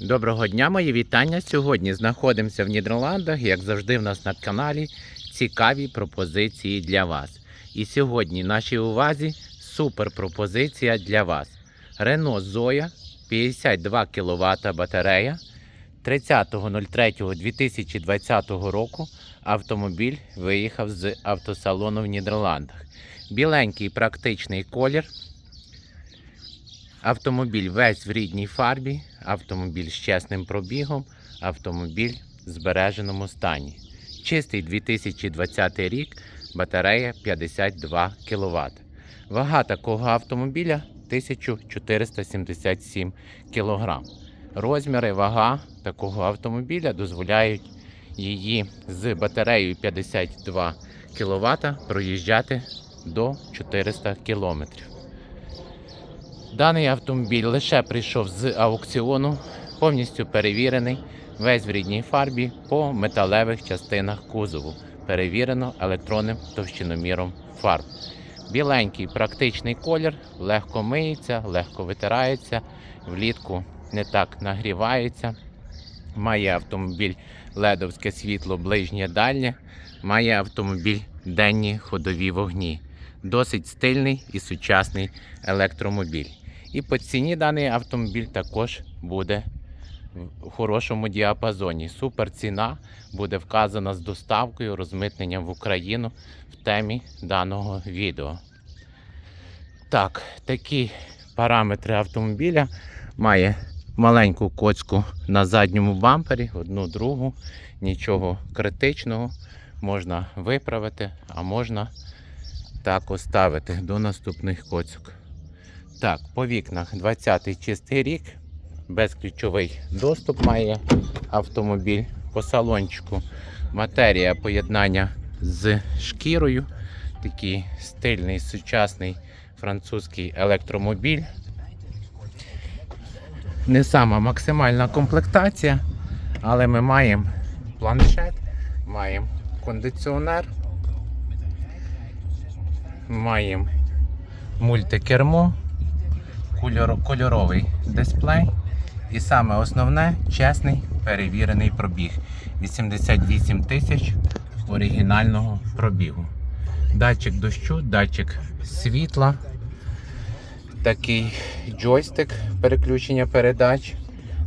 Доброго дня, мої вітання. Сьогодні знаходимося в Нідерландах, як завжди, в нас на каналі цікаві пропозиції для вас. І сьогодні в нашій увазі супер пропозиція для вас. Renault Zoya 52 кВт батарея 30.03.2020 року автомобіль виїхав з автосалону в Нідерландах. Біленький практичний колір. Автомобіль весь в рідній фарбі, автомобіль з чесним пробігом, автомобіль в збереженому стані. Чистий 2020 рік, батарея 52 кВт. Вага такого автомобіля 1477 кг. Розміри вага такого автомобіля дозволяють її з батареєю 52 кВт проїжджати до 400 км. Даний автомобіль лише прийшов з аукціону, повністю перевірений, весь в рідній фарбі по металевих частинах кузову. Перевірено електронним товщиноміром фарб. Біленький практичний колір, легко миється, легко витирається, влітку не так нагрівається. Має автомобіль ледовське світло ближнє дальнє, має автомобіль денні ходові вогні. Досить стильний і сучасний електромобіль. І по ціні даний автомобіль також буде в хорошому діапазоні. Супер ціна буде вказана з доставкою, розмитненням в Україну в темі даного відео. Так, такі параметри автомобіля має маленьку коцку на задньому бампері, одну другу, нічого критичного. Можна виправити, а можна так оставити до наступних коцок. Так, по вікнах 20-й чистий рік, безключовий доступ має автомобіль. По салончику матерія поєднання з шкірою. Такий стильний сучасний французький електромобіль. Не сама максимальна комплектація, але ми маємо планшет, маємо кондиціонер, маємо мультикермо, кольор- кольоровий дисплей. І саме основне чесний перевірений пробіг. 88 тисяч оригінального пробігу. Датчик дощу, датчик світла, такий джойстик переключення передач,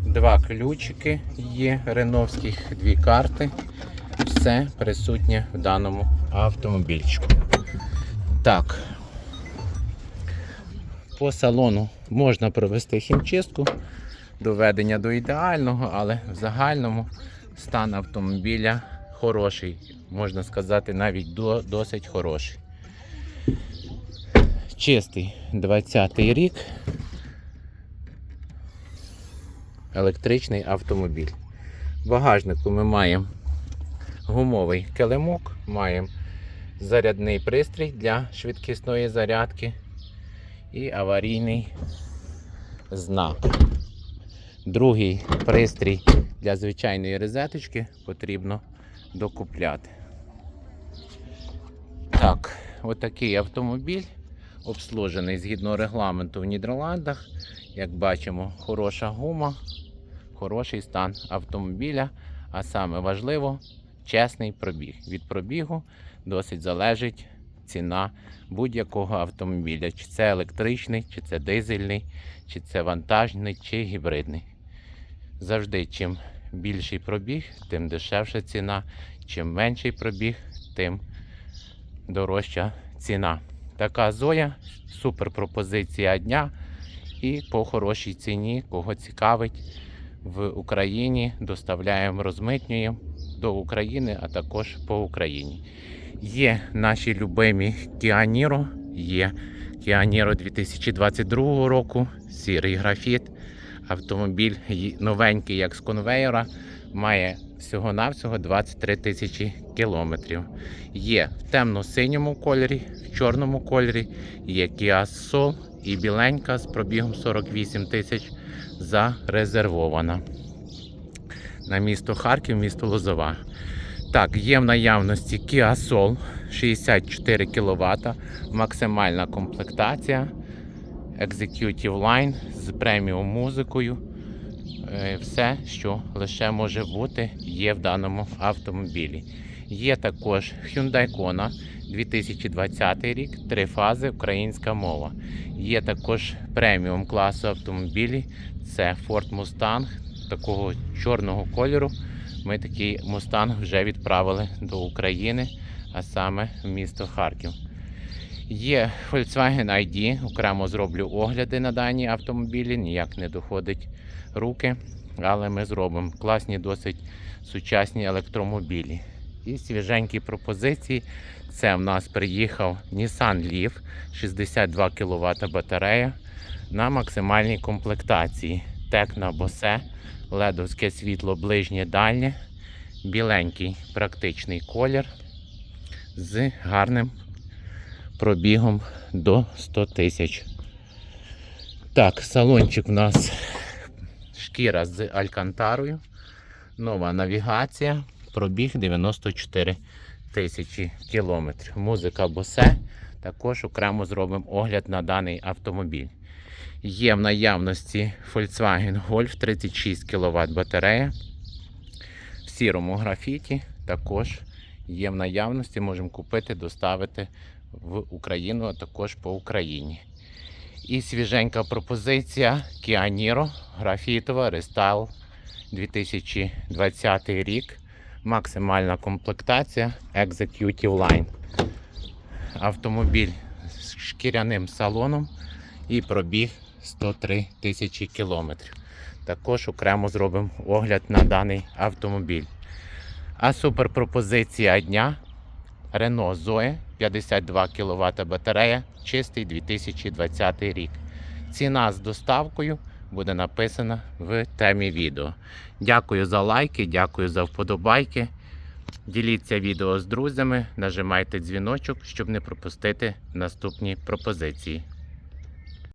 два ключики є реновських, дві карти. Все присутнє в даному автомобільчику. Так, по салону можна провести хімчистку, доведення до ідеального, але в загальному стан автомобіля хороший. Можна сказати, навіть до, досить хороший. Чистий 20-й рік. Електричний автомобіль. В багажнику ми маємо гумовий килимок, маємо зарядний пристрій для швидкісної зарядки і аварійний знак. Другий пристрій для звичайної розеточки потрібно докупляти. Так, отакий автомобіль обслужений згідно регламенту в Нідерландах. Як бачимо, хороша гума, хороший стан автомобіля, а саме важливо чесний пробіг. Від пробігу досить залежить ціна будь-якого автомобіля, чи це електричний, чи це дизельний, чи це вантажний, чи гібридний. Завжди, чим більший пробіг, тим дешевша ціна. Чим менший пробіг, тим дорожча ціна. Така зоя, супер пропозиція дня. І по хорошій ціні, кого цікавить, в Україні доставляємо, розмитнюємо до України, а також по Україні. Є наші любимі Niro, є Niro 2022 року, сірий графіт. Автомобіль новенький, як з конвейера, має всього-навсього 23 тисячі кілометрів. Є в темно-синьому кольорі, в чорному кольорі, є Kia Soul і біленька з пробігом 48 тисяч зарезервована. На місто Харків, місто Лозова. Так, є в наявності Kia Soul 64 кВт, максимальна комплектація. Executive Line з преміум музикою. Е, Все, що лише може бути, є в даному автомобілі. Є також Hyundai Kona 2020 рік, три фази, українська мова. Є також преміум класу автомобілі. Це Ford Mustang такого чорного кольору. Ми такий Mustang вже відправили до України, а саме в місто Харків. Є Volkswagen ID, окремо зроблю огляди на дані автомобілі, ніяк не доходить руки, але ми зробимо класні, досить сучасні електромобілі. І свіженькі пропозиції. Це в нас приїхав Nissan Leaf 62 кВт батарея на максимальній комплектації. Текна Bose, ледовське світло ближнє дальнє, біленький практичний колір з гарним пробігом до 100 тисяч. Так, салончик в нас шкіра з алькантарою. Нова навігація. Пробіг 94 тисячі кілометрів. Музика Bose. Також окремо зробимо огляд на даний автомобіль. Є в наявності Volkswagen Golf 36 кВт батарея. В сірому графіті також є в наявності. Можемо купити, доставити в Україну, а також по Україні. І свіженька пропозиція Kia Niro графітова рестайл 2020 рік. Максимальна комплектація Executive Line. Автомобіль з шкіряним салоном і пробіг 103 тисячі кілометрів. Також окремо зробимо огляд на даний автомобіль. А суперпропозиція дня Renault Zoe 52 кВт батарея, чистий 2020 рік. Ціна з доставкою буде написана в темі відео. Дякую за лайки, дякую за вподобайки. Діліться відео з друзями, нажимайте дзвіночок, щоб не пропустити наступні пропозиції.